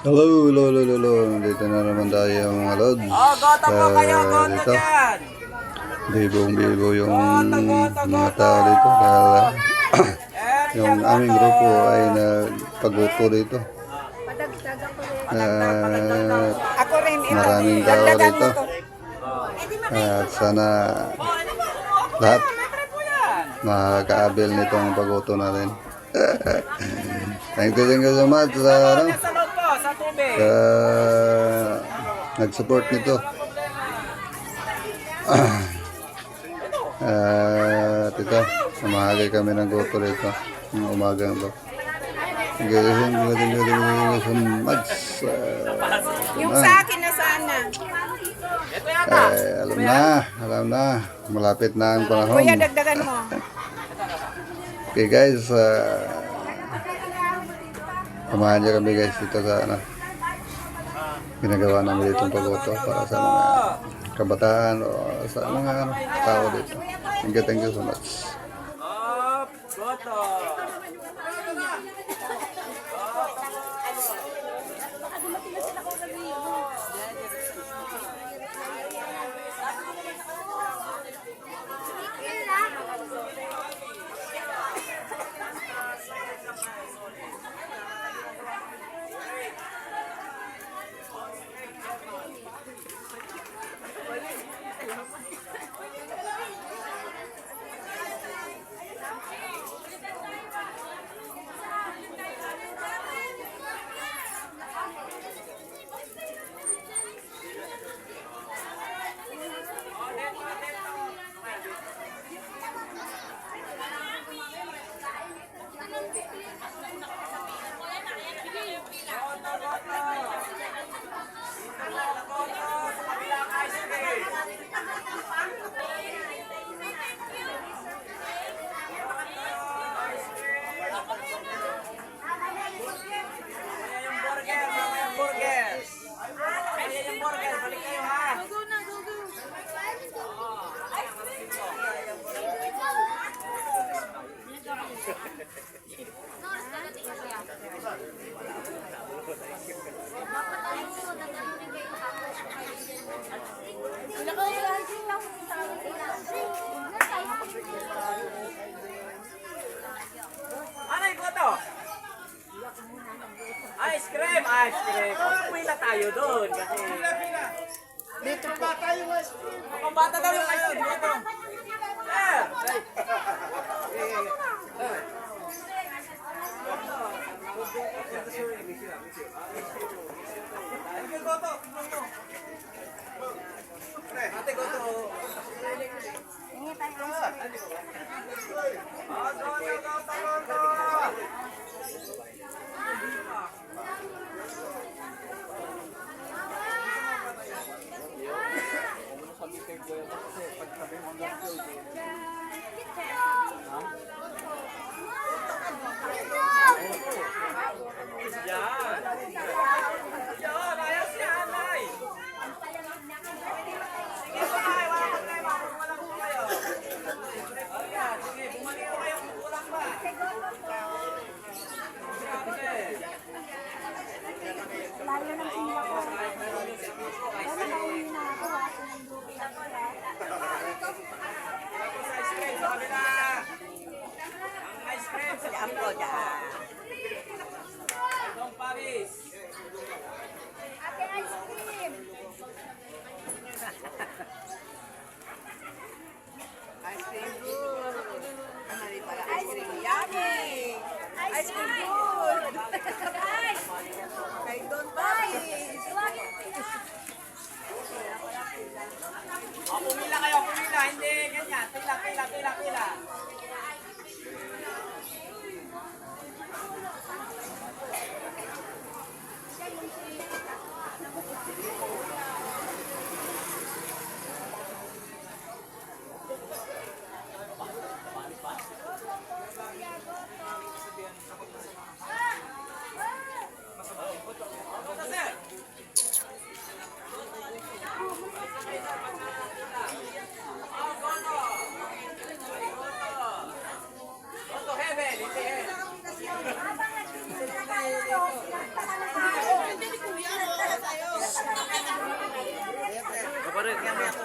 Hello, hello, hello, hello. Dito na naman tayo mga lods. Oh, goto po Ah, kayo, goto dito. dyan. Bibong bibo yung Goto, goto, mga tao dito. Kaya Eh, yung aming grupo ay nagpaguto dito. Ako rin ito. maraming tao dito. At sana lahat makakaabil nitong paguto natin. thank you, thank you so much sa, ano, sa nag-support nito. At ito, umahagay kami ng goto rito. Ng umagang to. Thank you, thank you, thank you, so much. Yung Ah, sa akin na sana. Eh, alam na, alam na. Malapit na ang panahon. Kuya, dagdagan mo. Okay guys, uh, samahan niyo kami guys dito sa ano, ginagawa namin dito pagboto para sa mga kabataan o sa mga ano, tao dito. Thank you, thank you so much. Oh, Ano yung goto? Ice cream, ice cream. Pila tayo doon kasi... Dito bata yung ice cream. Ang bata daw yung ice cream dito. Gracias.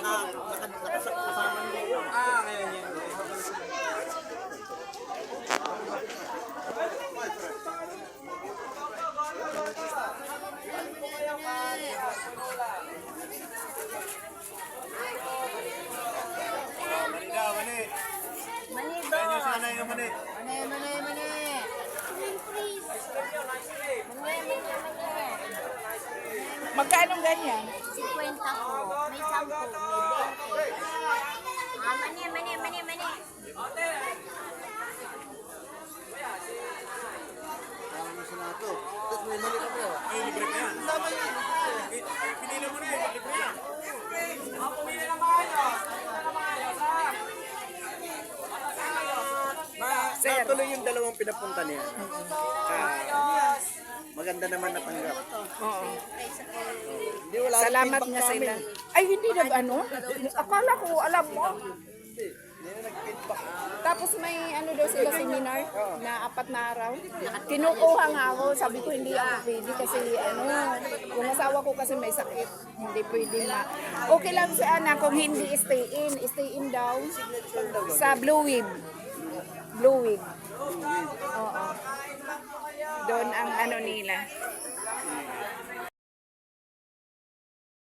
Naka, naka, nakasama. Ah, ngayon yun. Mani ba? yung sana yung mani. Mani, mani. Mani, mani, mani. Magkano ganyan? 50 po. May 10, may 20. Ah, mani, mani, mani, mani. Ay, libre ka yan. Tama yan. Pinili mo na eh. Libre yan. Ako pumili na maayos. Pumili na maayos, ha? Ma, Sir. Tuloy yung dalawang pinapunta niya. Ah, maganda naman natanggap. Oo. Hindi wala Salamat feedback nga namin. sila. Ay, hindi nag ano? Akala ko, alam mo. Hindi na nag-feedback. Tapos may ano daw sila seminar na apat na araw. Kinukuha nga ako, sabi ko hindi ako pwede kasi ano, yung asawa ko kasi may sakit. Hindi pwede na. Okay lang si Ana kung hindi stay in. Stay in daw sa Blue Wave. Blue. Oo. Doon ang ano nila.